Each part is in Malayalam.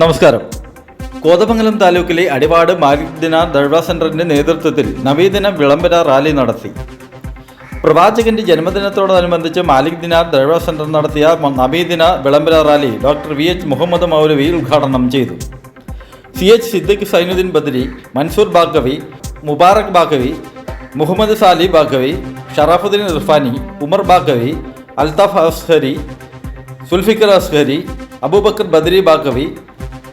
നമസ്കാരം. കോതമംഗലം താലൂക്കിലെ അടിവാട് മാലിക് ദഴ്വ സെന്ററിന്റെ നേതൃത്വത്തിൽ നവീദിന വിളംബര റാലി നടത്തി. പ്രവാചകന്റെ ജന്മദിനത്തോടനുബന്ധിച്ച് മാലിക് ദിനാർ ദഴവ സെന്റർ നടത്തിയ നബീദിന വിളംബര rally doctor V H Muhammad Moulavi ഉദ്ഘാടനം ചെയ്തു. സി എച്ച് സിദ്ദിഖ് സൈനുദ്ദീൻ ബദ്രി മൻസൂർ ബാഗവി മുബാറക് ബാഗവി മുഹമ്മദ് സാലി ബാഗവി ഷറാഫുദ്ദീൻ ഇർഫാനി ഉമർ ബാഗവി അൽതാഫ് അസ്ഹരി സുൽഫിക്കർ അസ്ഹരി അബൂബക്കർ ബദരി ബാഗവി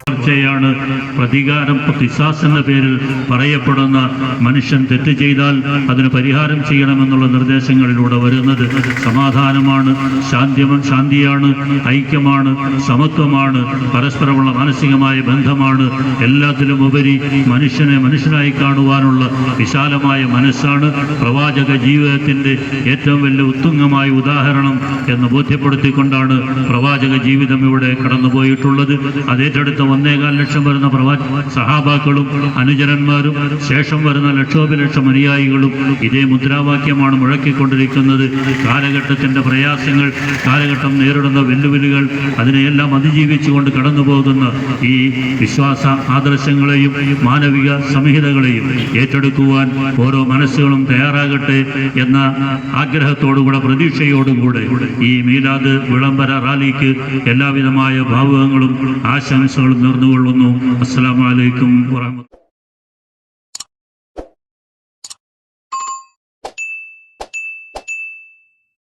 ചർച്ചയാണ് പ്രതികാരം പിസാസ് എന്ന പേരിൽ പറയപ്പെടുന്ന മനുഷ്യൻ തെറ്റ് ചെയ്താൽ അതിന് പരിഹാരം ചെയ്യണമെന്നുള്ള നിർദ്ദേശങ്ങളിലൂടെ വരുന്നത് സമാധാനമാണ് ശാന്തിമ ശാന്തിയാണ് ഐക്യമാണ് സമത്വമാണ് പരസ്പരമുള്ള മാനസികമായ ബന്ധമാണ്. എല്ലാത്തിലും ഉപരി മനുഷ്യനെ മനുഷ്യനായി കാണുവാനുള്ള വിശാലമായ മനസ്സാണ് പ്രവാചക ജീവിതത്തിന്റെ ഏറ്റവും വലിയ ഉത്തുംഗമായ ഉദാഹരണം എന്ന് ബോധ്യപ്പെടുത്തിക്കൊണ്ടാണ് പ്രവാചക ജീവിതം ഇവിടെ കടന്നുപോയിട്ടുള്ളത്. അത് ഏറ്റെടുത്ത ഒന്നേകാൽ ലക്ഷം വരുന്ന പ്രവാ സഹാബാക്കളും അനുചരന്മാരും ശേഷം വരുന്ന ലക്ഷോപലക്ഷം അനുയായികളും ഇതേ മുദ്രാവാക്യമാണ് മുഴക്കിക്കൊണ്ടിരിക്കുന്നത്. കാലഘട്ടത്തിന്റെ പ്രയാസങ്ങൾ കാലഘട്ടം നേരിടുന്ന വെല്ലുവിളികൾ അതിനെയെല്ലാം അതിജീവിച്ചുകൊണ്ട് കടന്നു പോകുന്ന ഈ വിശ്വാസ ആദർശങ്ങളെയും മാനവിക സംഹിതകളെയും ഏറ്റെടുക്കുവാൻ ഓരോ മനസ്സുകളും തയ്യാറാകട്ടെ എന്ന ആഗ്രഹത്തോടുകൂടെ പ്രതീക്ഷയോടുകൂടെ ഈ മീലാദ് വിളംബര റാലിക്ക് എല്ലാവിധമായ ഭാവുകങ്ങളും ആശംസകളും നേർന്നുകൊള്ളുന്നു അസ്സലാമു അലൈക്കും വറഹ്മത്തുള്ളാഹി